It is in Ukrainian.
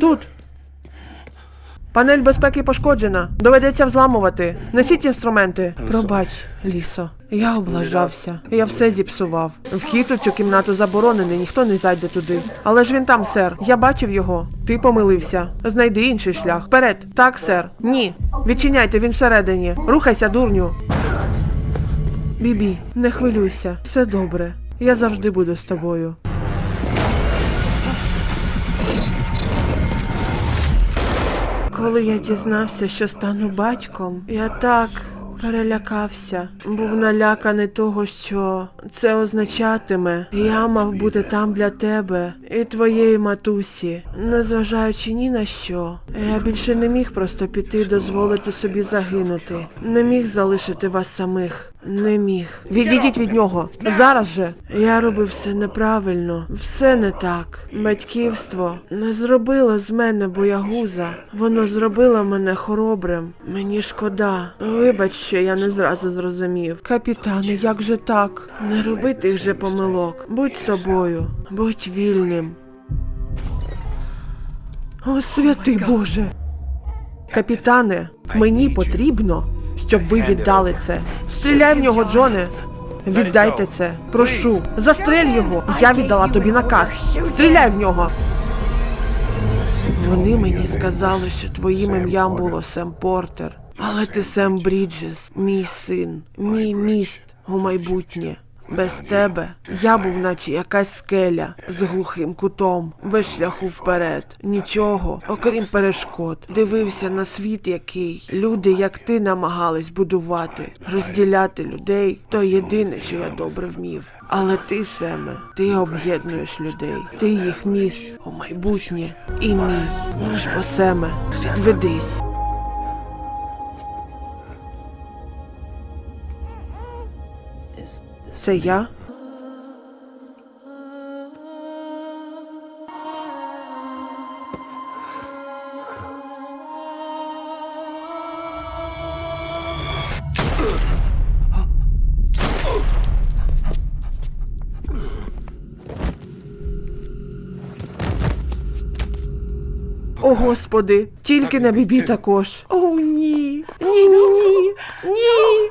Тут. Панель безпеки пошкоджена. Доведеться взламувати. Несіть інструменти. Пробач, лісо. Я облажався. Я все зіпсував. Вхід у цю кімнату заборонений, ніхто не зайде туди. Але ж він там, сер. Я бачив його. Ти помилився. Знайди інший шлях. Вперед. Так, сер. Ні. Відчиняйте, він всередині. Рухайся, дурню. Бібі, не хвилюйся. Все добре. Я завжди буду з тобою. Коли я дізнався, що стану батьком, я так перелякався. Був наляканий того, що це означатиме. Я мав бути там для тебе і твоєї матусі, незважаючи ні на що. Я більше не міг просто піти і дозволити собі загинути. Не міг залишити вас самих. Не міг. Відійдіть від нього. Зараз же. Я робив все неправильно, все не так. Батьківство не зробило з мене боягуза. Воно зробило мене хоробрим. Мені шкода. Вибач, що я не зразу зрозумів. Капітане, як же так? Не роби тих же помилок. Будь собою, будь вільним. О, святий Боже. Капітане, мені потрібно, щоб ви віддали це. Стріляй в нього, Джоне. Віддайте це. Прошу. Застрель його. Я віддала тобі наказ. Стріляй в нього. Вони мені сказали, що твоїм ім'ям було Сем Портер. Але ти Сем Бріджес, мій син, мій міст у майбутнє. Без тебе я був наче якась скеля з глухим кутом, без шляху вперед, нічого, окрім перешкод. Дивився на світ, який люди, як ти, намагались будувати, розділяти людей то єдине, що я добре вмів. Але ти, Семе, ти об'єднуєш людей, ти їх міст у майбутнє і мій. Ну ж бо, Семе, відведись. Це я. О, господи, тільки на бібі також. О, ні. Ні, ні, ні. Ні.